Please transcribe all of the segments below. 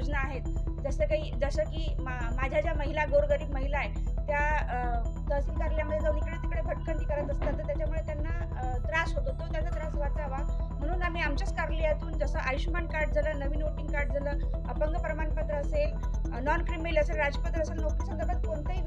योजना आहेत. जसं काही जसं की मा माझ्या ज्या महिला गोरगरीब महिला आहेत त्या तहसील कार्यालयामध्ये जाऊन इकडे तिकडे भटकंती करत असतात. तर त्याच्यामुळे त्यांना त्रास होतो. तो त्याचा त्रास वाचावा. म्हणून आम्ही आमच्याच कार्यालयातून जसं आयुष्यमान कार्ड झालं नवीन वोटिंग कार्ड झालं अपंग प्रमाणपत्र असेल नॉन क्रिमिनल असेल राजपत्र असेल नोकरी संदर्भात कोणताही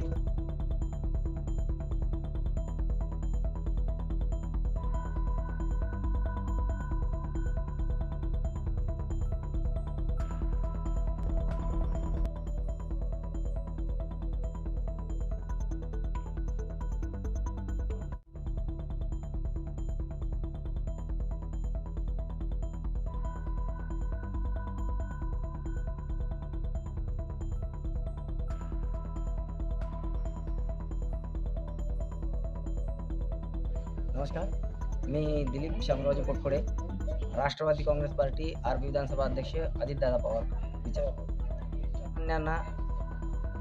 नमस्कार. मी दिलीप शामरावजी पोटफोडे राष्ट्रवादी काँग्रेस पार्टी आरबी विधानसभा अध्यक्ष अजितदादा पवार विचारांना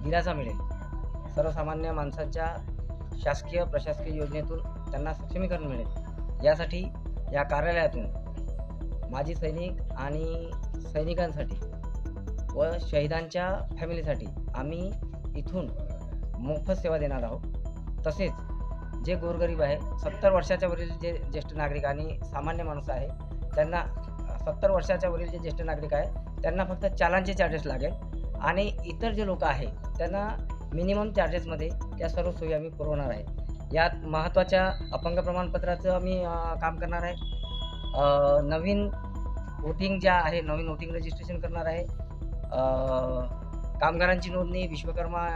दिलासा मिळेल. सर्वसामान्य माणसाच्या शासकीय प्रशासकीय योजनेतून त्यांना सक्षमीकरण मिळेल. यासाठी या कार्यालयातून माजी सैनिक आणि सैनिकांसाठी व शहीदांच्या फॅमिलीसाठी आम्ही इथून मोफत सेवा देणार आहोत. तसेच जे गोरगरीब आहे सत्तर वर्षाच्या वरील जे ज्येष्ठ नागरिक आणि सामान्य माणूस आहे त्यांना सत्तर वर्षाच्या वरील जे ज्येष्ठ नागरिक आहे त्यांना फक्त चालांचे चार्जेस लागेल. आणि इतर जे लोक आहे त्यांना मिनिमम चार्जेसमध्ये या सर्व सोयी आम्ही पुरवणार आहे. यात महत्त्वाच्या अपंग प्रमाणपत्राचं आम्ही काम करणार आहे. नवीन वोटिंग ज्या आहे नवीन वोटिंग रजिस्ट्रेशन करणार आहे. कामगारांची नोंदणी विश्वकर्मा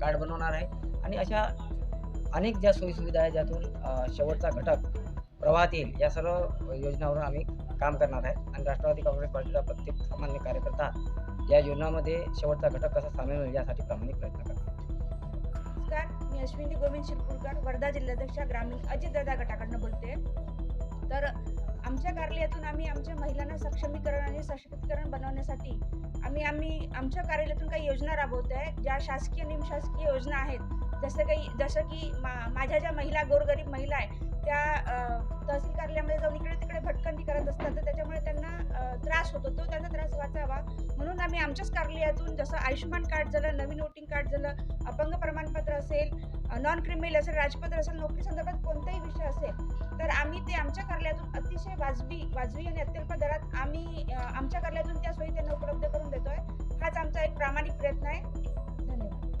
कार्ड बनवणार आहे. आणि अशा अनेक ज्या सोयीसुविधा आहे ज्यातून शेवटचा घटक प्रवाहात येईल या सर्व योजनावरून आम्ही काम करणार आहे. आणि राष्ट्रवादी काँग्रेस पार्टीचा प्रत्येक सामान्य कार्यकर्ता या योजनामध्ये शेवटचा घटक कसा सामील होईल यासाठी प्रामाणिक प्रयत्न करतो नमस्कार मी अश्विनी गोविंद शिरपूरकर वर्धा जिल्हाध्यक्ष ग्रामीण अजितदादा गटाकडनं बोलते तर आमच्या कार्यालयातून आम्ही आमच्या महिलांना सक्षमीकरण आणि सशक्तीकरण बनवण्यासाठी आम्ही आम्ही आमच्या कार्यालयातून काही योजना राबवत आहे ज्या शासकीय निमशासकीय योजना आहेत जसं काही जसं की माझ्या ज्या महिला गोरगरीब महिला आहे त्या तहसील कार्यालयामध्ये जाऊन इकडे तिकडे भटकंती करत असतात. तर त्याच्यामुळे त्यांना त्रास होतो. तो त्यांचा त्रास वाचावा. म्हणून आम्ही आमच्याच कार्यालयातून जसं आयुष्यमान कार्ड झालं नवीन वोटिंग कार्ड झालं अपंग प्रमाणपत्र असेल नॉन क्रिमिनल असेल राजपत्र असेल नोकरी संदर्भात कोणताही विषय असेल तर आम्ही ते आमच्या कार्यालयातून अतिशय वाजवी वाजवी आणि अत्यल्प दरात आम्ही आमच्या कार्यालयातून त्या सोयी त्यांना उपलब्ध करून देतोय. हाच आमचा एक प्रामाणिक प्रयत्न आहे.